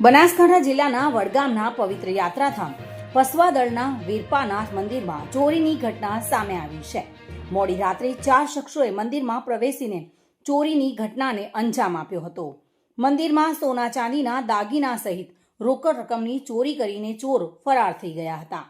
બનાસકાંઠા જિલ્લાના વડગામના પવિત્ર યાત્રાધામ પસવાદળના વીરપાનાથ મંદિરમાં ચોરીની ઘટના સામે આવી છે. મોડી રાત્રે ચાર શખ્સોએ મંદિરમાં પ્રવેશીને ચોરીની ઘટનાને અંજામ આપ્યો હતો. મંદિરમાં સોના ચાંદીના દાગીના સહિત રોકડ રકમની ચોરી કરીને ચોર ફરાર થઈ ગયા હતા.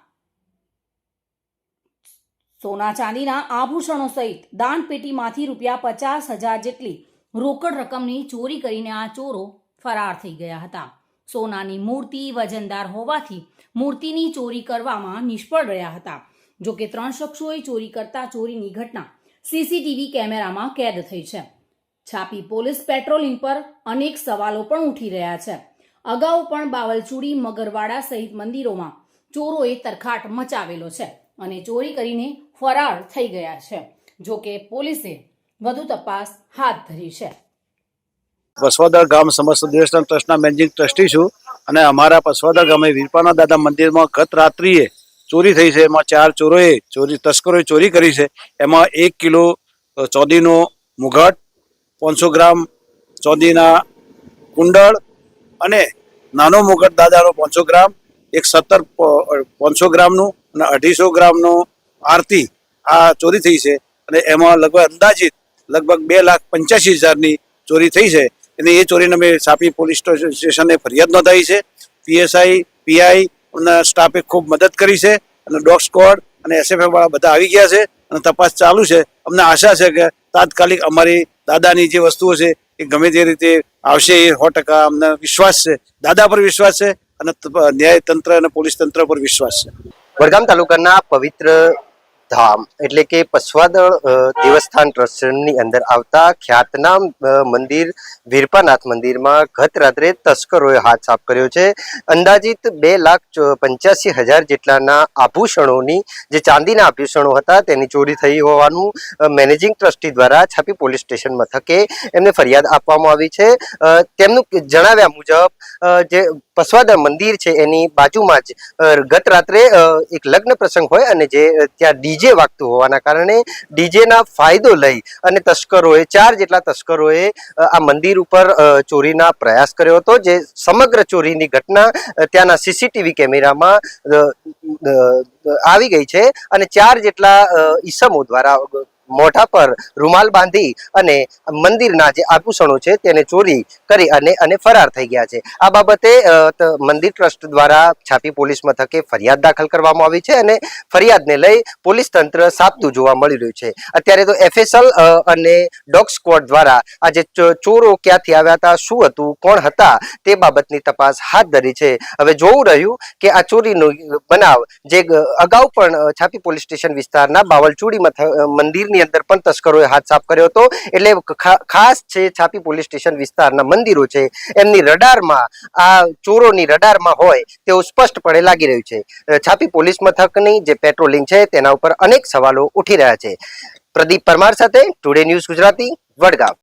સોના ચાંદીના આભૂષણો સહિત દાનપેટીમાંથી રૂપિયા પચાસ હજાર જેટલી રોકડ રકમની ચોરી કરીને આ ચોરો ફરાર થઈ ગયા હતા. સોનાની મૂર્તિ વજનદાર હોવાથી મૂર્તિની ચોરી કરવામાં નિષ્ફળ રહ્યા હતા. જો કે ત્રણ શખ્સોએ ચોરી કરતા ચોરીની ઘટના સીસીટીવી કેમેરામાં કેદ થઈ છે. છાપી પોલીસ પેટ્રોલિંગ પર અનેક સવાલો પણ ઉઠી રહ્યા છે. અગાઉ પણ બાવલચુડી, મગરવાડા સહિત મંદિરોમાં ચોરોએ તરખાટ મચાવેલો છે અને ચોરી કરીને ફરાર થઈ ગયા છે. જો કે પોલીસે વધુ તપાસ હાથ ધરી છે. પસવાદર ગામ સમસ્ત દેવસ્થાન ટ્રસ્ટના મેનેજિંગ ટ્રસ્ટી છું અને અમારા પસવાદર ગામે વીરપાના દાદા મંદિરમાં ગત રાત્રિએ ચોરી થઈ છે. એમાં ચાર ચોરોએ ચોરી, તસ્કરોએ ચોરી કરી છે. એમાં એક કિલો ચોદીનો મુઘટ, પાંચસો ગ્રામ ચોદીના કુંડળ અને નાનો મુઘટ દાદાનો પાંચસો ગ્રામ, એક સત્તર પાંચસો ગ્રામનું અને અઢીસો ગ્રામનો આરતી આ ચોરી થઈ છે. અને એમાં લગભગ અંદાજિત લગભગ બે લાખ પંચ્યાસી હજારની ચોરી થઈ છે. અને એ ચોરીને અમે સાપી પોલીસ સ્ટેશને ફરિયાદ નોંધાવી છે. પીએસઆઈ, પીઆઈ ના સ્ટાફે ખૂબ મદદ કરી છે અને ડોગ સ્કોડ અને એસએફએફ વાળા બધા આવી ગયા છે અને તપાસ ચાલુ છે. અમને આશા છે કે તાત્કાલિક અમારી દાદાની જે વસ્તુઓ છે એ ગમે તે રીતે આવશે એ સો ટકા અમને વિશ્વાસ છે. દાદા પર વિશ્વાસ છે અને ન્યાય તંત્ર અને પોલીસ તંત્ર પર વિશ્વાસ છે. વડગામ તાલુકાના પવિત્ર ધામ એટલે કે પશ્વાદળ દેવસ્થાન ટ્રસ્ટની અંદર આવતા ખ્યાતનામ મંદિર, વીરપાનાથ મંદિરમાં ગત રાત્રે તસ્કરોએ હાથ સાફ કર્યો છે. અંદાજિત બે લાખ પંચ્યાસી હજાર જેટલાના આભૂષણોની, જે ચાંદીના આભૂષણો હતા તેની ચોરી થઈ હોવાનું મેનેજિંગ ટ્રસ્ટી દ્વારા છાપી પોલીસ સ્ટેશન મથકે એમને ફરિયાદ આપવામાં આવી છે. તેમનું જણાવ્યા મુજબ જે પસવાદર મંદિર છે એની બાજુમાં જ ગત રાત્રે એક લગ્ન પ્રસંગ હોય અને જે ત્યાં ડીજે વાગતું હોવાના કારણે ડીજેના ફાયદો લઈ અને તસ્કરોએ, ચાર જેટલા તસ્કરોએ આ મંદિર ઉપર ચોરીના પ્રયાસ કર્યો હતો. જે સમગ્ર ચોરીની ઘટના ત્યાંના સીસીટીવી કેમેરામાં આવી ગઈ છે અને ચાર જેટલા ઈસમો દ્વારા મોઢા પર રૂમાલ બાંધી અને મંદિરના જે આભૂષણો છે તેને ચોરી કરી અને અને ફરાર થઈ ગયા છે. આ બાબતે મંદિર ટ્રસ્ટ દ્વારા છાપી પોલીસ મથકે ફરિયાદ દાખલ કરવામાં આવી છે અને ફરિયાદને લઈ પોલીસ તંત્ર સાબતું જોવા મળી રહ્યું છે. અત્યારે તો એફએસએલ અને ડોગ સ્કવોડ દ્વારા આ જે ચોરો ક્યાંથી આવ્યા હતા, શું હતું, કોણ હતા, તે બાબતની તપાસ હાથ ધરી છે. હવે જોવું રહ્યું કે આ ચોરીનો બનાવ જે, અગાઉ પણ છાપી પોલીસ સ્ટેશન વિસ્તારના બાવલચુડી મથ- મંદિરની અંદર પણ તસ્કરોએ હાથ સાફ કર્યો હતો. એટલે ખાસ છે છાપી પોલીસ સ્ટેશન વિસ્તારના મંદિરો છે. એમની રડારમાં, આ ચોરોની રડારમાં હોય તેવું સ્પષ્ટપણે લાગી રહ્યું છે. છાપી પોલીસ મથકની જે પેટ્રોલિંગ છે તેના ઉપર અનેક સવાલો ઉઠી રહ્યા છે. પ્રદીપ પરમાર સાથે ટુડે ન્યૂઝ ગુજરાતી, વડગામ.